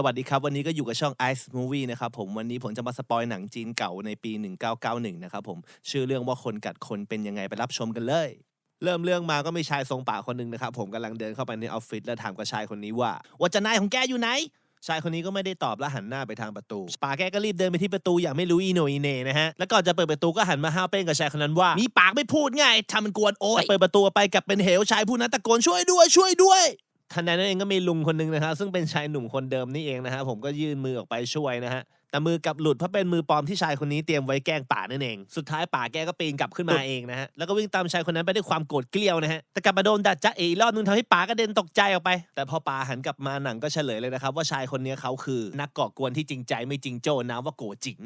สวัสดีครับ วันนี้ก็อยู่กับช่อง Ice Movie นะครับผมวันนี้ผมจะมาสปอยหนังจีนเก่าในปี 1991 นะครับผมชื่อเรื่องว่าคนกัดคนเป็นยังไงไปรับชมกันเลย เริ่มเรื่องมาก็มีชายทรงป่าคนหนึ่งนะครับผมกำลังเดินเข้าไปในออฟฟิศแล้วถามกับชายคนนี้ว่า ว่าจะนายของแกอยู่ไหน ชายคนนี้ก็ไม่ได้ตอบและหันหน้าไปทางประตูป่าแกก็รีบเดินไปที่ประตูอย่างไม่รู้อีโหนอีเหนนะฮะแล้วก่อนจะเปิดประตูก็หันมาห้าวเป้งกับชายคนนั้นว่ามีปากไม่พูดไงทำมันกวนโอ้ยเปิดประตูไปกลับเป็นเหวชายผู้นั้นตะโกนช่วยด้วยช่วยด้วย ทันใดนั้นเองก็มีลุงคนหนึ่งนะฮะซึ่งเป็นชายหนุ่มคนเดิมนี่เองนะฮะผมก็ยื่นมือออกไปช่วยนะฮะแต่มือกลับหลุดเพราะเป็นมือปลอมที่ชายคนนี้เตรียมไว้แกล้งป่านั่นเอง สุดท้ายป่าแกก็ปีนกลับขึ้นมาเองนะฮะ แล้วก็วิ่งตามชายคนนั้นไปด้วยความโกรธเกลียวนะฮะ แต่กลับมาโดนดัดจ้าเออีกรอบนึงทำให้ป่ากระเด็นตกใจออกไป แต่พอป่าหันกลับมาหนังก็เฉลยเลยนะครับว่าชายคนนี้เขาคือนักก่อกวนที่จริงใจไม่จริงโจ้น้ำว่าโกจิง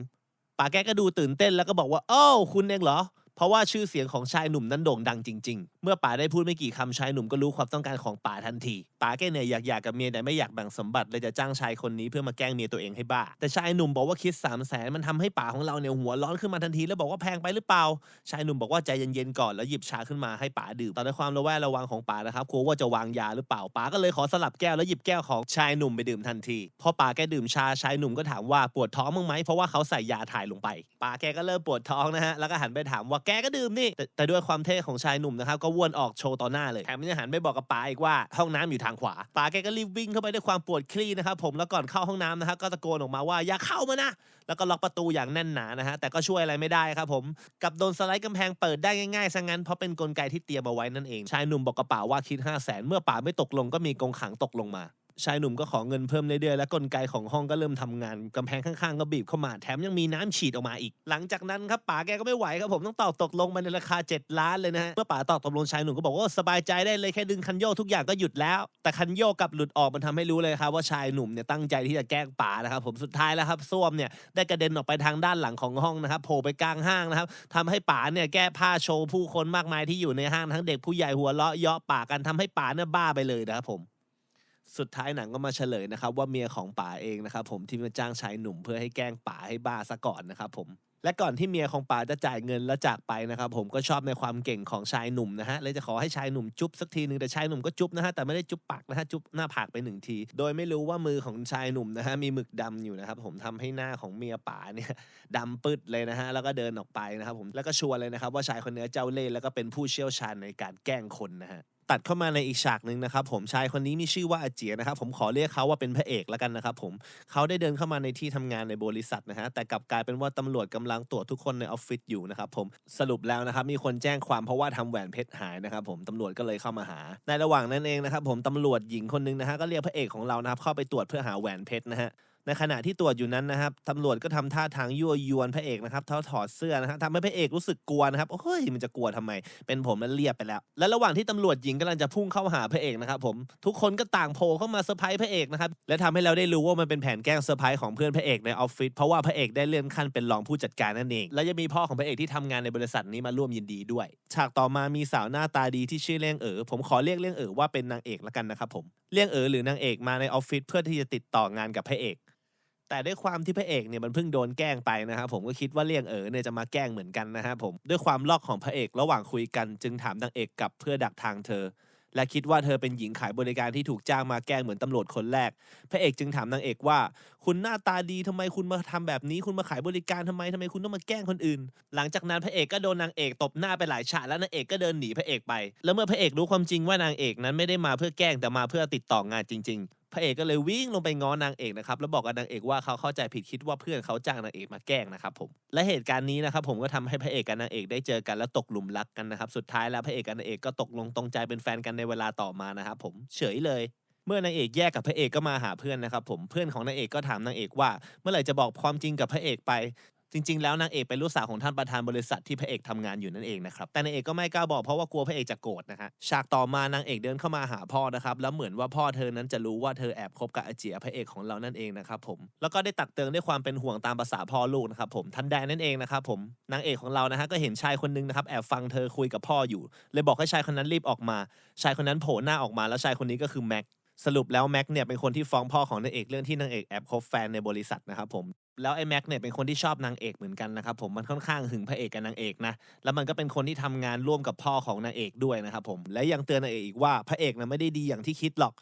ป่าแกก็ดูตื่นเต้นแล้วก็บอกว่าอ้าวคุณเองเหรอ เพราะว่าชื่อเสียงของชายหนุ่มนั้นโด่งดังจริง ๆ เมื่อป๋าได้พูดไม่กี่คำชายหนุ่มก็รู้ความต้องการของป๋าทันทีป๋าแกเนี่ยอยากหย่ากับเมียแต่ไม่อยากแบ่งสมบัติเลยจะจ้างชายคนนี้เพื่อมาแกล้งเมียตัวเองให้บ้า แต่ชายหนุ่มบอกว่าคิด3ามแสนมันทำให้ป๋าของเราเนี่ยหัวร้อนขึ้นมาทันทีแล้วบอกว่าแพงไปหรือเปล่า ชายหนุ่มบอกว่าใจเย็นๆก่อนแล้วหยิบชาขึ้นมาให้ป๋าดื่มตอนในความระแวดระวังของป๋านะครับกลัวว่าจะวางยาหรือเปล่าป๋าก็เลยขอสลับแก้วแล้วหยิบแก้วของชายหนุ่มไปดื่มทันทีพอป๋าแกดื่มชาชายหนุ่มก็ถามว่าปวดท้องมั้งไหมเพราะว่าเขาใส่ยาถ่ายลงไปป๋าแกก็เริ่มปวดท้องนะฮะแล้วก็หันไปถามว่าแกก็ดื่มนี่แต่แต่ด้วยความเท่ของชายหนุ่มนะครับก็วนออกโชว์ต่อหน้าเลยแถมยังหันไปบอกกับป๋าอีกว่าห้องน้ำอยู่ทางขวาป๋าแกก็รีบวิ่งเข้าไปด้วยความปวดคลี่นะครับผมแล้วก่อนเข้าห้องน้ำนะครับก็ตะโกนออกมาว่าอย่าเข้ามานะ แล้วก็ล็อกประตูอย่างแน่นหนานะฮะแต่ก็ช่วยอะไรไม่ได้ครับผมกับโดนสไลด์กำแพงเปิดได้ง่ายๆซะงั้นเพราะเป็นกลไกที่เตรียมเอาไว้นั่นเองชายหนุ่มบอกกับป๋าว่าคิด5 0 0แสนเมื่อป๋าไม่ตกลงก็มีกองขังตกลงมา ชายหนุ่มก็ขอเงินเพิ่มเรื่อยๆและกลไกของห้องก็เริ่มทำงานกำแพงข้างๆก็บีบเข้ามาแถมยังมีน้ำฉีดออกมาอีก หลังจากนั้นครับป๋าแกก็ไม่ไหวครับผมต้องตอบตกลงไปในราคา 7 ล้านเลยนะฮะเมื่อป๋าตอบตกลงชายหนุ่มก็บอกว่าสบายใจได้เลยแค่ดึงคันโยกทุกอย่างก็หยุดแล้ว แต่คันโยกกับหลุดออกมันทำให้รู้เลยครับว่าชายหนุ่มเนี่ยตั้งใจที่จะแกล้งป๋านะครับผมสุดท้ายแล้วครับส้วมเนี่ยได้กระเด็นออกไปทางด้านหลังของห้องนะครับโผล่ไปกลางห้างนะครับทำให้ป๋าเนี่ยแก้ผ้าโชว์ผู้คนมากมายที่อยู่ในห้างทั้งเด็กผู้ใหญ่หัวเราะเยาะปากันทำให้ป๋าเนี่ยบ้าไปเลยนะครับผม สุดท้ายหนังก็มาเฉลยนะครับ ว่าเมียของป๋าเองนะครับผมที่มาจ้างชายหนุ่มเพื่อให้แกล้งป๋าให้บ้าซะก่อนนะครับผมและก่อนที่เมียของป๋าจะจ่ายเงินแล้วจากไปนะครับผมก็ชอบในความเก่งของชายหนุ่มนะฮะเลยจะขอให้ชายหนุ่มจุ๊บสักทีหนึ่งแต่ชายหนุ่มก็จุ๊บนะฮะแต่ไม่ได้จุ๊บปากนะฮะจุ๊บหน้าผากไปหนึ่งที โดยไม่รู้ว่ามือของชายหนุ่มนะฮะมีหมึกดำอยู่นะครับผมทำให้หน้าของเมียป๋าเนี่ยดำปืดเลยนะฮะแล้วก็เดินออกไปนะครับผมแล้วก็ชวนเลยนะครับว่าชายคนนี้เจ้าเล่ห์แล้วก็เป็นผู้เชี่ยวชาญในการแกล้งคนนะฮะ ตัดเข้ามาในอีกฉากหนึ่งนะครับผมชายคนนี้มีชื่อว่าอาเจียนะครับผมขอเรียกเขาว่าเป็นพระเอกแล้วกันนะครับผมเขาได้เดินเข้ามาในที่ทำงานในบริษัทนะฮะแต่กลับกลายเป็นว่าตำรวจกำลังตรวจทุกคนในออฟฟิศอยู่นะครับผมสรุปแล้วนะครับมีคนแจ้งความเพราะว่าทำแหวนเพชรหายนะครับผมตำรวจก็เลยเข้ามาหา ในระหว่างนั้นเองนะครับผมตำรวจหญิงคนหนึงนะฮะก็เรียกพระเอกของเรานะครับเข้าไปตรวจเพื่อหาแหวนเพชรนะฮะ ในขณะที่ตรวจอยู่นั้นนะครับตำรวจก็ทำท่าทางยั่วยวนพระเอกนะครับเขาถอดเสื้อนะครับทำให้พระเอกรู้สึกกลัวนะครับโอ้ยมันจะกลัวทำไม เป็นผมแล้วเรียบไปแล้ว และระหว่างที่ตำรวจหญิงกำลังจะพุ่งเข้าหาพระเอกนะครับผมทุกคนก็ต่างโผล่เข้ามาเซอร์ไพรส์พระเอกนะครับและทำให้เราได้รู้ว่ามันเป็นแผนแกล้งเซอร์ไพรส์ของเพื่อนพระเอกในออฟฟิศเพราะว่าพระเอกได้เลื่อนขั้นเป็นรองผู้จัดการนั่นเองและยังมีพ่อของพระเอกที่ทำงานในบริษัทนี้มาร่วมยินดีด้วย ฉากต่อมามีสาวหน้าตาดีที่ชื่อเลี่ยงเอ๋อผมขอเรียกเลี่ยงเอ๋อว่าเป็นนางเอกละกันนะครับผมเลี่ยงเอ๋อหรือนางเอกมาในออฟฟิศเพื่อที่จะติดต่องานกับพระเอก แต่ด้วยความที่พระเอกเนี่ยมันเพิ่งโดนแกล้งไปนะครับผมก็คิดว่าเลี่ยงเอ๋อเนี่ยจะมาแกล้งเหมือนกันนะครับผมด้วยความลอกของพระเอกระหว่างคุยกัน จึงถามนางเอกกลับเพื่อดักทางเธอ และคิดว่าเธอเป็นหญิงขายบริการที่ถูกจ้างมาแกล้งเหมือนตำรวจคนแรก พระเอกจึงถามนางเอกว่า คุณหน้าตาดีทำไมคุณมาทำแบบนี้ คุณมาขายบริการทำไมทำไมคุณต้องมาแกล้งคนอื่น หลังจากนั้นพระเอกก็โดนนางเอกตบหน้าไปหลายฉากแล้วนางเอกก็เดินหนีพระเอกไป แล้วเมื่อพระเอกรู้ความจริงว่านางเอกนั้นไม่ได้มาเพื่อแกล้งแต่มาเพื่อติดต่องานจริง ๆ พระเอกก็เลยวิ่งลงไปง้อนางเอกนะครับแล้วบอกกับนางเอกว่าเขาเข้าใจผิดคิดว่าเพื่อนเขาจ้างนางเอกมาแกล้งนะครับผมและเหตุการณ์นี้นะครับผมก็ทำให้พระเอกกับนางเอกได้เจอกันแล้วตกหลุมรักกันนะครับสุดท้ายแล้วพระเอกกับนางเอกก็ตกลงตรงใจเป็นแฟนกันในเวลาต่อมานะครับผมเฉยเลยเมื่อนางเอกแยกกับพระเอกก็มาหาเพื่อนนะครับผมเพื่อนของนางเอกก็ถามนางเอกว่า เมื่อไหร่จะบอกความจริงกับพระเอกไป จริง ๆ แล้วนางเอกเป็นลูกสาวของท่านประธานบริษัทที่พระเอกทำงานอยู่นั่นเองนะครับ แต่นางเอกก็ไม่กล้าบอกเพราะว่ากลัวพระเอกจะโกรธนะฮะ ฉากต่อมานางเอกเดินเข้ามาหาพ่อนะครับ แล้วเหมือนว่าพ่อเธอนั้นจะรู้ว่าเธอแอบคบกับอาเจียพระเอกของเรานั่นเองนะครับผม แล้วก็ได้ตักเตือนด้วยความเป็นห่วงตามภาษาพ่อลูกนะครับผม ทันใดนั่นเองนะครับผม นางเอกของเรานะฮะก็เห็นชายคนนึงนะครับแอบฟังเธอคุยกับพ่ออยู่ เลยบอกให้ชายคนนั้นรีบออกมา ชายคนนั้นโผล่หน้าออกมา แล้วชายคนนี้ก็คือแม็ก สรุปแล้วแม็กเนี่ยเป็นคนที่ฟ้องพ่อของนางเอกเรื่องที่นางเอกแอบคบแฟนในบริษัทนะครับผม แล้วไอ้แม็กเนี่ยเป็นคนที่ชอบนางเอกเหมือนกันนะครับผมมันค่อนข้างหึงพระเอกกับนางเอกนะแล้วมันก็เป็นคนที่ทำงานร่วมกับพ่อของนางเอกด้วยนะครับผมและยังเตือนนางเอกอีกว่าพระเอกนะไม่ได้ดีอย่างที่คิดหรอก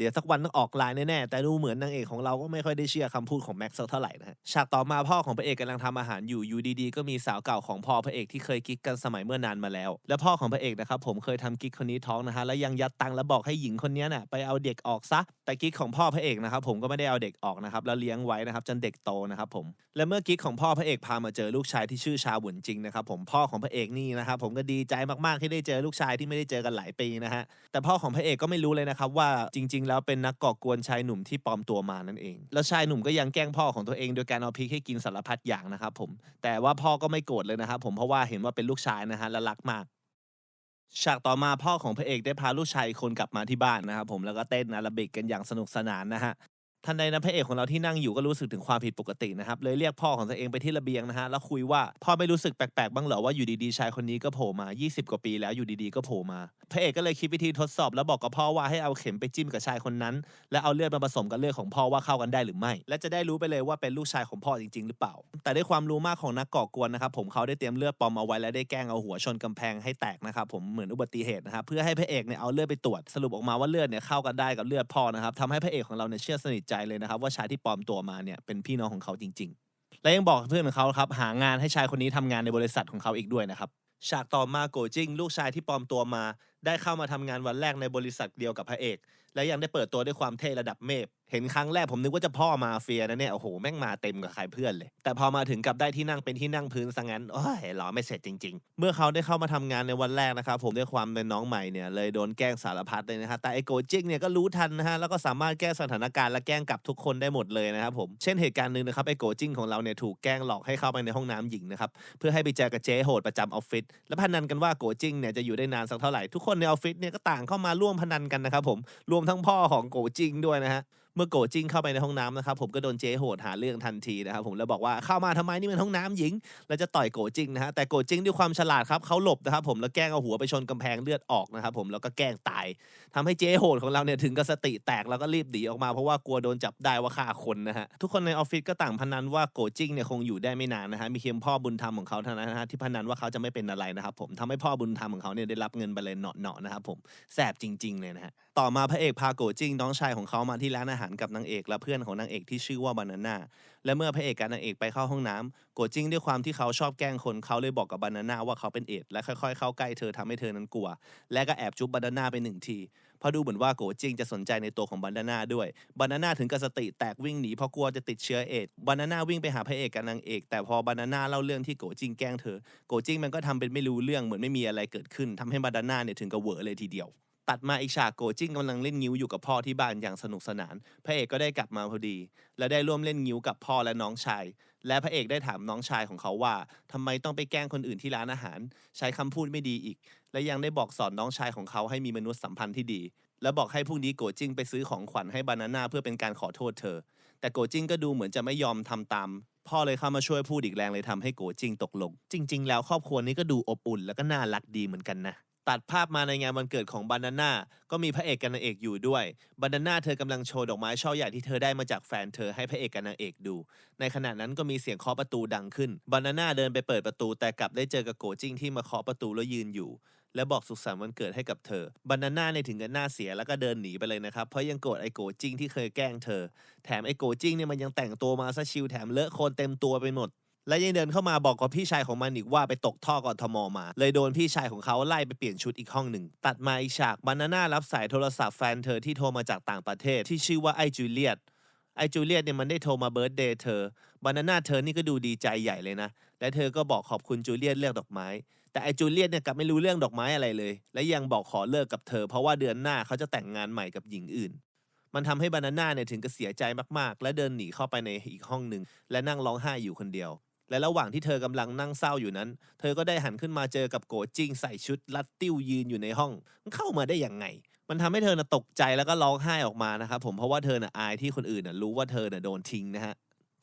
เดี๋ยวสักวันต้องออกไลน์แน่ๆแต่ดูเหมือนนางเอกของเราก็ไม่ค่อยได้เชื่อคำพูดของแม็กซ์สักเท่าไหร่นะฮะฉากต่อมาพ่อของพระเอกกำลังทำอาหารอยู่อยู่ดีๆ ก็มีสาวเก่าของพ่อพระเอกที่เคยกิ๊กกันสมัยเมื่อนานมาแล้ว และพ่อของพระเอกนะครับผมเคยทำกิ๊กคนนี้ท้องนะฮะแล้วยังยัดตังค์แล้วบอกให้หญิงคนนี้น่ะไปเอาเด็กออกซะแต่กิ๊กของพ่อพระเอกนะครับผมก็ไม่ได้เอาเด็กออกนะครับแล้วเลี้ยงไว้นะครับจนเด็กโตนะครับผมและเมื่อกิ๊กของพ่อพระเอกพามาเจอลูกชายที่ชื่อชาหวนจริงนะครับผมพ่อของพระเอกนี่นะครับผมก็ดีใจมากๆที่ได้เจอลูกชายที่ไม่ได้เจอกันหลายปีนะฮะแต่พ่อของพระเอกก็ไม่รู้เลยนะครับว่าจริงๆแล้วเป็นนักก่อกวนชายหนุ่มที่ปลอมตัวมานั่นเอง แล้วชายหนุ่มก็ยังแกล้งพ่อของตัวเองโดยการเอาพริกให้กินสารพัดอย่างนะครับผม แต่ว่าพ่อก็ไม่โกรธเลยนะครับผม เพราะว่าเห็นว่าเป็นลูกชายนะฮะและรักมาก ฉากต่อมาพ่อของพระเอกได้พาลูกชายคนกลับมาที่บ้านนะครับผม แล้วก็เต้นอาราบิกกันอย่างสนุกสนานนะฮะทันใดนะพระเอกของเราที่นั่งอยู่ก็รู้สึกถึงความผิดปกตินะครับเลยเรียกพ่อของตัวเองไปที่ระเบียงนะฮะแล้วคุยว่าพ่อไม่รู้สึกแปลกๆบ้างเหรอว่าอยู่ดีๆชายคนนี้ก็โผล่มา 20 กว่าปีแล้วอยู่ดีๆก็โผล่มา พระเอกก็เลยคิดวิธีทดสอบแล้วบอกกับพ่อว่าให้เอาเข็มไปจิ้มกับชายคนนั้น แล้วเอาเลือดมาผสมกับเลือดของพ่อว่าเข้ากันได้หรือไม่ และจะได้รู้ไปเลยว่าเป็นลูกชายของพ่อจริง ๆ หรือเปล่า แต่ด้วยความรู้มากของนักก่อกวนนะครับผมเขาได้เตรียมเลือดปลอมเอาไว้และได้แกล้งเอาหัวชนกำแพงให้แตกนะครับผมเหมือนอุบัติเหตุนะครับเพื่อให้พระเอกเนี่ยเอาเลือดไปตรวจสรุปออกมาว่าเลือดเนี่ยเข้ากันได้กับเลือดพ่อนะครับทำให้พระเอกของเราเนี่ยเชื่อสนิทใจเลยนะครับว่าชายที่ปลอมตัวมาเนี่ยเป็นพี่น้องของเขาจริง ๆ และยังบอกเพื่อนของเขาครับหางานให้ชายคนนี้ทำงานในบริษัทของเขาอีกด้วยนะครับฉากต่อมาโกจิงลูกชายที่ปลอมตัวมา ได้เข้ามาทำงานวันแรกในบริษัทเดียวกับพระเอก และยังได้เปิดตัวด้วยความเท่ระดับเมพ เห็นครั้งแรกผมนึกว่าจะพ่อมาเฟียนะเนี่ยโอ้โหแม่งมาเต็มกับใครเพื่อนเลย แต่พอมาถึงกลับได้ที่นั่งเป็นที่นั่งพื้นซะงั้นโอ้ยหรอไม่เสร็จจริง ๆ เมื่อเขาได้เข้ามาทำงานในวันแรกนะครับผมด้วยความเป็นน้องใหม่เนี่ยเลยโดนแกล้งสารพัดเลยนะฮะแต่ไอโกจิงเนี่ยก็รู้ทันนะฮะแล้วก็สามารถแก้สถานการณ์และแกล้งกลับทุกคนได้หมดเลยนะครับผมเช่นเหตุการณ์หนึ่งนะครับไอโกจิงของเราเนี่ยถูกแกล้งหลอกให้เข้าไปในห้องน้ำหญิงนะครับเพื่อให้ไปเจอกับเจ๊โหดประจำออฟฟิศและพนันกันว่าโกจิงเนี่ยจะอยู่ได้นานสักเท่าไหร่ทุกคนในออฟฟิศเนี่ยก็ต่างเข้ามาร่วมพนันกันนะครับผมรวมทั้งพ่อของโกจิงด้วยนะฮะ มื่อโกจิ้งเข้าไปในห้องน้ำนะครับผมก็โดนเจ๊โหดหาเรื่องทันทีนะครับผมแล้วบอกว่าเข้ามาทำไมนี่มันห้องน้ำหญิง แล้วจะต่อยโกจิ้งนะฮะแต่โกจิ้งด้วยความฉลาดครับเขาหลบนะครับผมแล้วแกล้งเอาหัวไปชนกำแพงเลือดออกนะครับผมแล้วก็แกล้งตายทำให้เจ๊โหดของเราเนี่ยถึงกับสติแตกแล้วก็รีบหนีออกมาเพราะว่ากลัวโดนจับได้ว่าฆ่าคนนะฮะทุกคนในออฟฟิศก็ต่างพนันว่าโกจิ้งเนี่ยคงอยู่ได้ไม่นานนะฮะมีเพียงพ่อบุญธรรมของเขาเท่านั้นนะฮะที่พนันว่าเขาจะไม่เป็นอะไรนะครับผมทำให้พ่อบุญธรรมของเขาเนี่ยได้รับเงินไปเลยเนาะๆนะครับผมแสบจริง ๆเลยนะฮะต่อมาพระเอกพาโกจิ้งน้องชายของเขามาที่ร้านอาหารกับนางเอกและเพื่อนของนางเอกที่ชื่อว่าบานาน่าและเมื่อพระเอกกับนางเอกไปเข้าห้องน้ำโกจิ้งด้วยความที่เขาชอบแกล้งคนเขาเลยบอกกับบานาน่าว่าเขาเป็นเอดและค่อยๆ เข้าใกล้เธอทำให้เธอนั้นกลัว และก็แอบจุบบานาน่าไปหนึ่งทีเพราะดูเหมือนว่าโกจิ้งจะสนใจในตัวของบานาน่าด้วยบานาน่าถึงกับสติแตกวิ่งหนีเพราะกลัวจะติดเชื้อเอดบานาน่าวิ่งไปหาพระเอกกับนางเอก แต่พอบานาน่าเล่าเรื่องที่โกจิ้งแกล้งเธอโกจิ้งมันก็ทำเป็นไม่รู้เรื่องเหมือนไม่มีอะไรเกิดขึ้นทำให้บานาน่าเนี่ยถึงกับเหวอเลยทีเดียว ตัดมาอีกฉากโกจิ้งกำลังเล่นงิ้วอยู่กับพ่อที่บ้านอย่างสนุกสนาน พระเอกก็ได้กลับมาพอดี และได้ร่วมเล่นงิ้วกับพ่อและน้องชาย และพระเอกได้ถามน้องชายของเขาว่าทำไมต้องไปแกล้งคนอื่นที่ร้านอาหาร ใช้คำพูดไม่ดีอีก และยังได้บอกสอนน้องชายของเขาให้มีมนุษยสัมพันธ์ที่ดี และบอกให้พรุ่งนี้โกจิ้งไปซื้อของขวัญให้บานาน่าเพื่อเป็นการขอโทษเธอ แต่โกจิ้งก็ดูเหมือนจะไม่ยอมทำตามพ่อเลยเข้ามาช่วยพูดอีกแรงเลยทำให้โกจิ้งตกลง จริง ๆ แล้วครอบครัวนี้ก็ดูอบอุ่นแล้วก็น่ารักดีเหมือนกันนะ ตัดภาพมาในงานวันเกิดของบานาน่าก็มีพระเอกกับนางเอกอยู่ด้วยบานาน่าเธอกำลังโชว์ดอกไม้ช่อใหญ่ที่เธอได้มาจากแฟนเธอให้พระเอกกับนางเอกดู ในขณะนั้นก็มีเสียงเคาะประตูดังขึ้นบานาน่าเดินไปเปิดประตู แต่กลับได้เจอกับโกจิ้งที่มาเคาะประตูแล้วยืนอยู่ และบอกสุขสันต์วันเกิดให้กับเธอบานาน่าในถึงกับหน้าเสียแล้วก็เดินหนีไปเลยนะครับเพราะยังโกรธไอโกจิ้งที่เคยแกล้งเธอ แถมไอโกจิ้งเนี่ยมันยังแต่งตัวมาซะชิลแถมเลอะโคลนเต็มตัวไปหมด และยังเดินเข้ามาบอกกับพี่ชายของมันอีกว่าไปตกท่อกอทมมา เลยโดนพี่ชายของเขาไล่ไปเปลี่ยนชุดอีกห้องหนึ่ง ตัดมาอีกฉากบานาน่ารับสายโทรศัพท์แฟนเธอที่โทรมาจากต่างประเทศที่ชื่อว่าไอจูเลียตไอจูเลียตเนี่ยมันได้โทรมาเบิร์ดเดย์เธอบานาน่าเธอนี่ก็ดูดีใจใหญ่เลยนะ และเธอก็บอกขอบคุณจูเลียตเรื่องดอกไม้ แต่ไอจูเลียตเนี่ยกลับไม่รู้เรื่องดอกไม้อะไรเลย และยังบอกขอเลิกกับเธอ เพราะว่าเดือนหน้าเขาจะแต่งงานใหม่กับหญิงอื่น มันทำให้บานาน่าเนี่ยถึงกับเสียใจมากๆ และเดินหนีเข้าไปในอีกห้องหนึ่งและนั่งร้องไห้อยู่คนเดียว และระหว่างที่เธอกำลังนั่งเศร้าอยู่นั้น เธอก็ได้หันขึ้นมาเจอกับโกจิงใส่ชุดลัดติ้วยืนอยู่ในห้อง มันเข้ามาได้ยังไง มันทำให้เธอน่ะตกใจแล้วก็ร้องไห้ออกมานะครับผมเพราะว่าเธอน่ะอายที่คนอื่นน่ะรู้ว่าเธอน่ะโดนทิ้งนะฮะ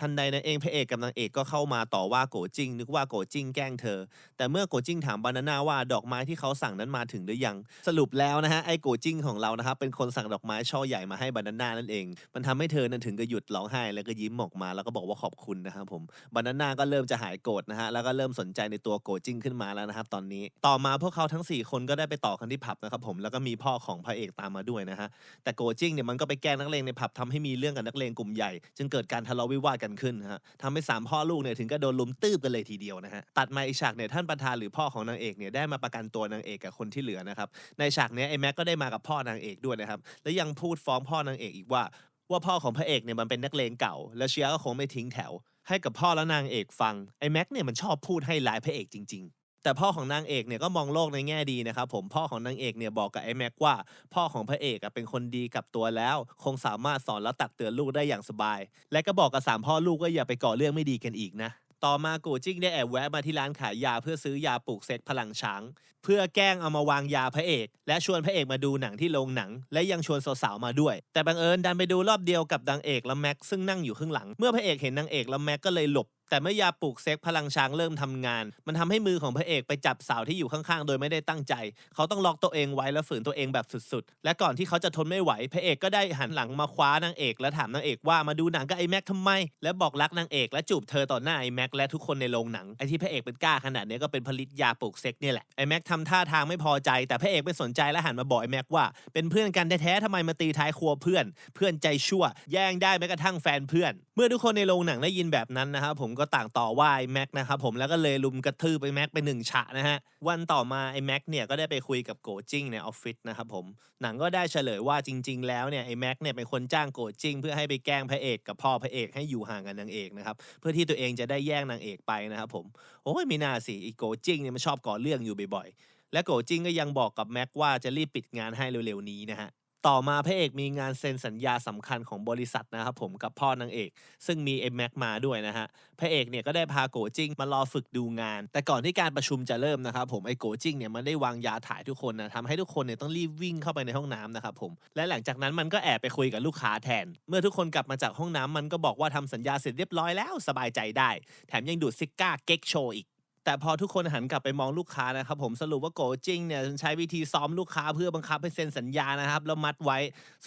ทันใดนั้นเองพระเอกกับนางเอกก็เข้ามาต่อว่าโกจิงนึกว่าโกจิงแกล้งเธอ แต่เมื่อโกจิงถามบานาน่าว่าดอกไม้ที่เขาสั่งนั้นมาถึงหรือยัง สรุปแล้วนะฮะไอ้โกจิงของเรานะครับเป็นคนสั่งดอกไม้ช่อใหญ่มาให้บานาน่านั่นเอง มันทำให้เธอนั้นถึงกับหยุดร้องไห้แล้วก็ยิ้มออกมาแล้วก็บอกว่าขอบคุณนะครับผมบานาน่าก็เริ่มจะหายโกรธนะฮะแล้วก็เริ่มสนใจในตัวโกจิงขึ้นมาแล้วนะครับตอนนี้ต่อมาพวกเขาทั้งสี่คนก็ได้ไปต่อกันที่ผับนะครับผมแล้วก็มีพ่อของพระเอกตามมาด้วยนะฮะแต่โกจิงเนี่ยมันก็ไปแกล้งนักเลงในผับทำให้มีเรื่องกับนักเลงกลุ่มใหญ่ จึงเกิดการทะเลาะวิวาทกันขึ้นฮะทำให้สามพ่อลูกเนี่ยถึงก็โดนลุมตืบกันเลยทีเดียวนะฮะตัดมาอีกฉากเนี่ยท่านประธานหรือพ่อของนางเอกเนี่ยได้มาประกันตัวนางเอกกับคนที่เหลือนะครับในฉากเนี้ยไอ้แม็กก็ได้มากับพ่อนางเอกด้วยนะครับและยังพูดฟ้องพ่อนางเอกอีกว่าว่าพ่อของพระเอกเนี่ยมันเป็นนักเลงเก่า และเชียร์ก็คงไม่ทิ้งแถว ให้กับพ่อและนางเอกฟังไอ้แม็กเนี่ยมันชอบพูดให้ร้ายพระเอกจริง แต่พ่อของนางเอกเนี่ยก็มองโลกในแง่ดีนะครับผมพ่อของนางเอกเนี่ยบอกกับไอ้แม็กว่า พ่อของพระเอกเป็นคนดีกับตัวแล้ว คงสามารถสอนและตักเตือนลูกได้อย่างสบาย และก็บอกกับสามพ่อลูกว่าอย่าไปก่อเรื่องไม่ดีกันอีกนะต่อมากูจิ้งได้แอบแวะมาที่ร้านขายยาเพื่อซื้อยาปลูกเซตพลังช้าง เพื่อแกล้งเอามาวางยาพระเอก และชวนพระเอกมาดูหนังที่โรงหนัง และยังชวนสาวๆมาด้วย แต่บังเอิญดันไปดูรอบเดียวกับนางเอกและแม็กซึ่งนั่งอยู่ข้างหลัง เมื่อพระเอกเห็นนางเอกและแม็กก็เลยหลบ แต่เมื่อยาปลูกเซ็กพลังช้างเริ่มทำงาน มันทำให้มือของพระเอกไปจับสาวที่อยู่ข้างๆ โดยไม่ได้ตั้งใจ เขาต้องล็อกตัวเองไว้แล้วฝืนตัวเองแบบสุดๆ และก่อนที่เขาจะทนไม่ไหว พระเอกก็ได้หันหลังมาคว้านางเอก และถามนางเอกว่ามาดูหนังกับไอ้แม็กทำไม และบอกรักนางเอกและจูบเธอต่อหน้าไอ้แม็กและทุกคนในโรงหนัง ไอ้ที่พระเอกเป็นกล้าขนาดนี้ก็เป็นผลิตยาปลูกเซ็กเนี่ยแหละ ไอ้แม็กทำท่าทางไม่พอใจ แต่พระเอกไม่สนใจและหันมาบอกไอ้แม็กว่า เป็นเพื่อนกันแท้ๆทำไมมาตีท้ายครัวเพื่อน เพื่อนใจชั่ว แย่งได้แม้กระทั่งแฟนเพื่อน เมื่อทุกคนในโรงหนังได้ยินแบบนั้นนะครับผมก็ต่างต่อว่าไอ้แม็กนะครับผมแล้วก็เลยลุมกระทืบไอ้แม็กไปหนึ่งฉะนะฮะวันต่อมาไอ้แม็กเนี่ยก็ได้ไปคุยกับโกจิ้งในออฟฟิศนะครับผมหนังก็ได้เฉลยว่าจริง ๆ แล้วเนี่ยไอ้แม็กเนี่ยเป็นคนจ้างโกจิ้งเพื่อให้ไปแกล้งพระเอกกับพ่อพระเอกให้อยู่ห่างกับนางเอกนะครับเพื่อที่ตัวเองจะได้แย่งนางเอกไปนะครับผมโอ้ยไม่น่าสิไอีโกจิ้งเนี่ยมันชอบก่อเรื่องอยู่บ่อยๆและโกจิ้งก็ยังบอกกับแม็กว่าจะรีบปิดงานให้เร็วๆนี้นะฮะ ต่อมาพระเอกมีงานเซ็นสัญญาสำคัญของบริษัทนะครับผมกับพ่อนางเอก ซึ่งมีเอ็มแม็กมาด้วยนะฮะพระเอกเนี่ยก็ได้พาโกจิงมารอฝึกดูงาน แต่ก่อนที่การประชุมจะเริ่มนะครับผมไอโกจิงเนี่ยมันได้วางยาถ่ายทุกคนนะทำให้ทุกคนเนี่ยต้องรีบวิ่งเข้าไปในห้องน้ำนะครับผมและหลังจากนั้นมันก็แอบไปคุยกับลูกค้าแทน เมื่อทุกคนกลับมาจากห้องน้ำมันก็บอกว่าทำสัญญาเสร็จเรียบร้อยแล้วสบายใจได้ แถมยังดูดซิก้าเก๊กโชอีก แต่พอทุกคนหันกลับไปมองลูกค้านะครับผมสรุปว่าโกจิงเนี่ยใช้วิธีซ้อมลูกค้าเพื่อบังคับให้เซ็นสัญญานะครับแล้วมัดไว้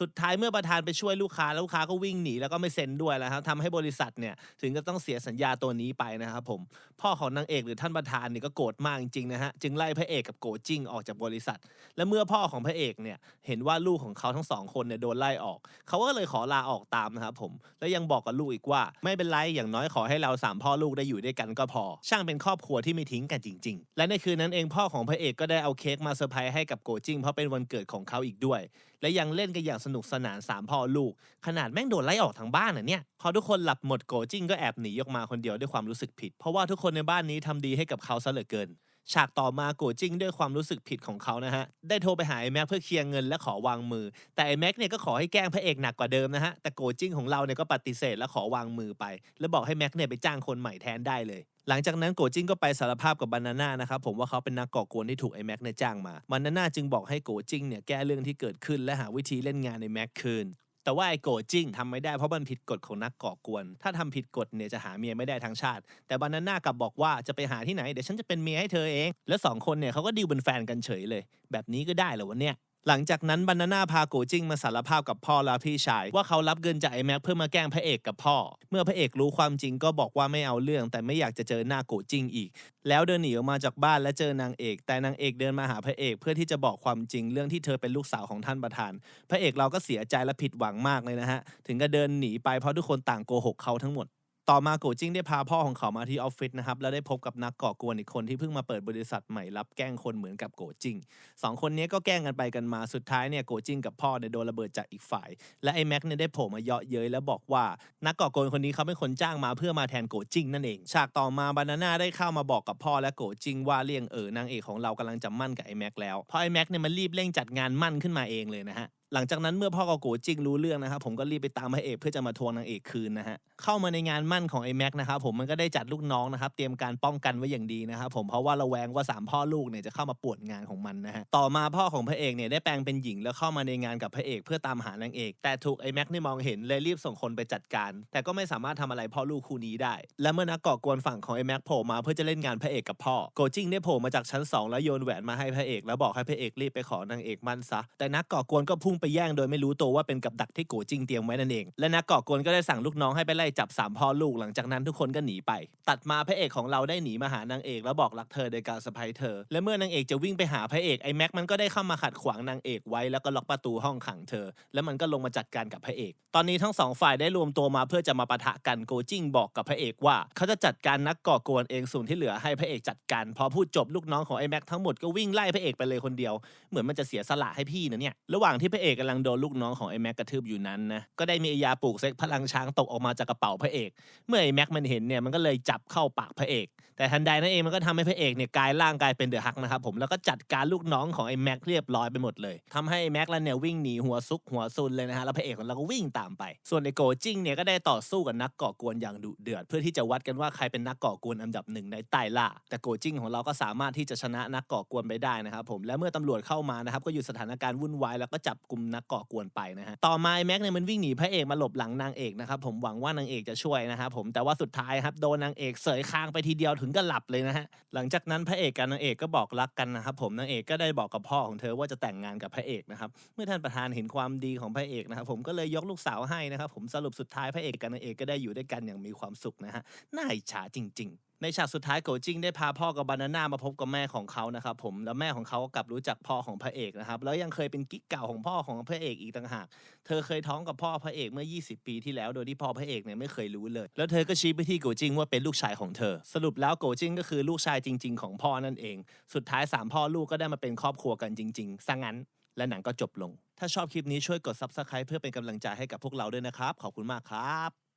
สุดท้ายเมื่อประธานไปช่วยลูกค้าแล้วลูกค้าก็วิ่งหนีแล้วก็ไม่เซ็นด้วยแล้วครับทำให้บริษัทเนี่ยถึงก็ต้องเสียสัญญาตัวนี้ไปนะครับผมพ่อของนางเอกหรือท่านประธานเนี่ยก็โกรธมากจริงๆนะฮะจึงไล่พระเอกกับโกจิงออกจากบริษัท และเมื่อพ่อของพระเอกเนี่ยเห็นว่าลูกของเขาทั้งสองคนเนี่ยโดนไล่ออก เขาก็เลยขอลาออกตามนะครับผมและยังบอกกับลูกอีกว่า ไม่เป็นไรอย่างน้อยขอให้เราสามพ่อลูกได้อยู่ด้วยกันก็พอ ช่างเป็นครอบครัวที่ที่ไม่ทิ้งกันจริง ๆ และในคืนนั้นเองพ่อของพระเอกก็ได้เอาเค้กมาเซอร์ไพรส์ให้กับโกจิงเพราะเป็นวันเกิดของเขาอีกด้วย และยังเล่นกันอย่างสนุกสนานสามพ่อลูก ขนาดแม่งโดนไล่ออกทางบ้านอะเนี่ยพอทุกคนหลับหมดโกจิงก็แอบหนีออกมาคนเดียวด้วยความรู้สึกผิด เพราะว่าทุกคนในบ้านนี้ทำดีให้กับเขาซะเหลือเกิน ฉากต่อมาโกจิ้งด้วยความรู้สึกผิดของเขานะฮะ ได้โทรไปหาไอ้แม็กเพื่อเคลียร์เงินและขอวางมือ แต่ไอ้แม็กเนี่ยก็ขอให้แกล้งพระเอกหนักกว่าเดิมนะฮะ แต่โกจิ้งของเราเนี่ยก็ปฏิเสธและขอวางมือไป แล้วบอกให้แม็กเนี่ยไปจ้างคนใหม่แทนได้เลย หลังจากนั้นโกจิ้งก็ไปสารภาพกับบานาน่านะครับผมว่าเขาเป็นนักก่อกวนที่ถูกไอ้แม็กเนี่ยจ้างมาบานาน่าจึงบอกให้โกจิ้งเนี่ยแก้เรื่องที่เกิดขึ้นและหาวิธีเล่นงานในแม็กคืน แต่ว่าไอ้โกจิ้งทำไม่ได้เพราะมันผิดกฎของนักก่อกวน ถ้าทำผิดกฎเนี่ยจะหาเมียไม่ได้ทั้งชาติ แต่บานาน่ากลับบอกว่าจะไปหาที่ไหนเดี๋ยวฉันจะเป็นเมียให้เธอเอง แล้วสองคนเนี่ยเขาก็ดีลเป็นแฟนกันเฉยเลย แบบนี้ก็ได้เหรอวะเนี่ย หลังจากนั้นบานาน่าพาโกจิงมาสารภาพกับพ่อและพี่ชายว่าเขารับเงินจากไอ้แม็กเพื่อมาแกล้งพระเอกกับพ่อ เมื่อพระเอกรู้ความจริงก็บอกว่าไม่เอาเรื่อง แต่ไม่อยากจะเจอหน้าโกจิงอีก แล้วเดินหนีออกมาจากบ้านและเจอนางเอก แต่นางเอกเดินมาหาพระเอกเพื่อที่จะบอกความจริงเรื่องที่เธอเป็นลูกสาวของท่านประธาน พระเอกเราก็เสียใจและผิดหวังมากเลยนะฮะถึงก็เดินหนีไปเพราะทุกคนต่างโกหกเขาทั้งหมด ต่อมาโกจิ้งได้พาพ่อของเขามาที่ออฟฟิศนะครับแล้วได้พบกับนักก่อกวนอีกคนที่เพิ่งมาเปิดบริษัทใหม่รับแกล้งคนเหมือนกับโกจิ้งสองคนนี้ก็แกล้งกันไปกันมาสุดท้ายเนี่ยโกจิ้งกับพ่อเนี่ยโดนระเบิดจากอีกฝ่าย และไอ้แม็กเนี่ยได้โผล่มาเยาะเย้ยแล้วบอกว่า นักก่อกวนคนนี้เขาเป็นคนจ้างมาเพื่อมาแทนโกจิ้งนั่นเอง ฉากต่อมาบานาน่าได้เข้ามาบอกกับพ่อและโกจิ้งว่าเลี่ยงเออนางเอกของเรากำลังจะมั่นกับไอ้แม็กแล้วเพราะไอ้แม็กเนี่ยมันรีบเร่งจัดงานมั่นขึ้นมาเองเลยนะฮะ หลังจากนั้นเมื่อพ่อกโกจิงรู้เรื่องนะครับผมก็รีบไปตามพระเอกเพื่อจะมาทวงนางเอกคืนนะฮะเข้ามาในงานมั่นของไอ้แม็กนะครับผมมันก็ได้จัดลูกน้องนะครับเตรียมการป้องกันไว้อย่างดีนะครับผมเพราะว่าระแวงว่าสามพ่อลูกเนี่ยจะเข้ามาป่วนงานของมันนะฮะต่อมาพ่อของพระเอกเนี่ยได้แปลงเป็นหญิงแล้วเข้ามาในงานกับพระเอก เพื่อตามหานางเอกแต่ถูกไอ้แม็กนี่มองเห็นเลยรีบส่งคนไปจัดการ แต่ก็ไม่สามารถทำอะไรพ่อลูกคู่นี้ได้ และเมื่อนักก่อกวนฝั่งของไอ้แม็กโผล่มาเพื่อจะเล่นงานพระเอกกับพ่อโกจิงได้โผล่มาจากชั้นสองแล้วโยนแหวนมาให้พระเอก แล้วบอกให้พระเอกรีบไปขอนางเอกมั่นซะแต่นักก่อกวนก็พุ่งไปแย่งโดยไม่รู้ตัวว่าเป็นกับดักที่โกจิงเตรียมไว้นั่นเอง และนักก่อกวนก็ได้สั่งลูกน้องให้ไปไล่จับสามพ่อลูกหลังจากนั้นทุกคนก็หนีไป ตัดมาพระเอกของเราได้หนีมาหานางเอกแล้วบอกรักเธอโดยการสะพายเธอ และเมื่อนางเอกจะวิ่งไปหาพระเอกไอ้แม็กมันก็ได้เข้ามาขัดขวางนางเอกไว้แล้วก็ล็อกประตูห้องขังเธอ แล้วมันก็ลงมาจัดการกับพระเอก ตอนนี้ทั้งสองฝ่ายได้รวมตัวมาเพื่อจะมาปะทะกันโกจิงบอกกับพระเอกว่า เขาจะจัดการนักก่อกวนเองส่วนที่เหลือให้พระเอกจัดการพอพูดจบลูกน้องของไอ้แม็กทั้งหมดก็วิ่งไล่พระเอกไปเลยคนเดียวเหมือนมันจะเสียสละให้พี่นะเนี่ยระหว่างที่พระเอกกำลังโดนลูกน้องของไอ้แม็กกระทืบอยู่นั้นนะก็ได้มียาปลูกเซ็กพลังช้างตกออกมาจากกระเป๋าพระเอก เมื่อไอ้แม็กมันเห็นเนี่ยมันก็เลยจับเข้าปากพระเอก แต่ทันใดนั่นเองมันก็ทำให้พระเอกเนี่ยกลายร่างกลายเป็นเดอะฮักนะครับผมแล้วก็จัดการลูกน้องของไอ้แม็กเรียบร้อยไปหมดเลยทำให้ไอ้แม็กแล้วเนี่ยวิ่งหนีหัวซุกหัวซุนเลยนะฮะแล้วพระเอกของเราก็วิ่งตามไป ส่วนไอ้โกจิ้งเนี่ยก็ได้ต่อสู้กับนักก่อกวนอย่างดุเดือด เพื่อที่จะวัดกันว่าใครเป็นนักก่อกวนอันดับหนึ่งในใต้ล่าแต่โกจิงของเราก็สามารถที่จะชนะนักก่อกวนไปได้นะครับผมและเมื่อตำรวจเข้ามานะครับก็อยู่สถานการณ์วุ่นวายแล้วก็จับกลุ่มนักก่อกวนไปนะฮะต่อมาแม็กเนี่ยมันวิ่งหนีพระเอกมาหลบหลังนางเอกนะครับผมหวังว่านางเอกจะช่วยนะครับผมแต่ว่าสุดท้ายครับโดนนางเอกเสยคางไปทีเดียวถึงกับหลับเลยนะฮะหลังจากนั้นพระเอกกับนางเอกก็บอกรักกันนะครับผมนางเอกก็ได้บอกกับพ่อของเธอว่าจะแต่งงานกับพระเอกนะครับเมื่อท่านประธานเห็นความดีของพระเอกนะครับผมก็เลยยกลูกสาวให้นะครับผมสรุปสุดท้ายพระเอกกับนางเอกก็ได้อยู่ด้วยกันอย่างมีความสุขนะฮะน่าอิจฉาจริง ๆ ในฉากสุดท้ายโกจิงได้พาพ่อกับบานาน่ามาพบกับแม่ของเขานะครับผมแล้วแม่ของเขาก็กลับรู้จักพ่อของพระเอกนะครับแล้วยังเคยเป็นกิ๊กเก่าของพ่อของพระเอกอีกต่างหาก เธอเคยท้องกับพ่อพระเอกเมื่อ 20 ปีที่แล้วโดยที่พ่อพระเอกเนี่ยไม่เคยรู้เลย แล้วเธอก็ชี้ไปที่โกจิงว่าเป็นลูกชายของเธอ สรุปแล้วโกจิงก็คือลูกชายจริง ๆ ของพ่อนั่นเอง สุดท้ายสามพ่อลูกก็ได้มาเป็นครอบครัวกันจริงๆซะงั้น และหนังก็จบลง ถ้าชอบคลิปนี้ช่วยกด subscribe เพื่อเป็นกำลังใจให้กับพวกเราด้วยนะครับขอบคุณมากครับ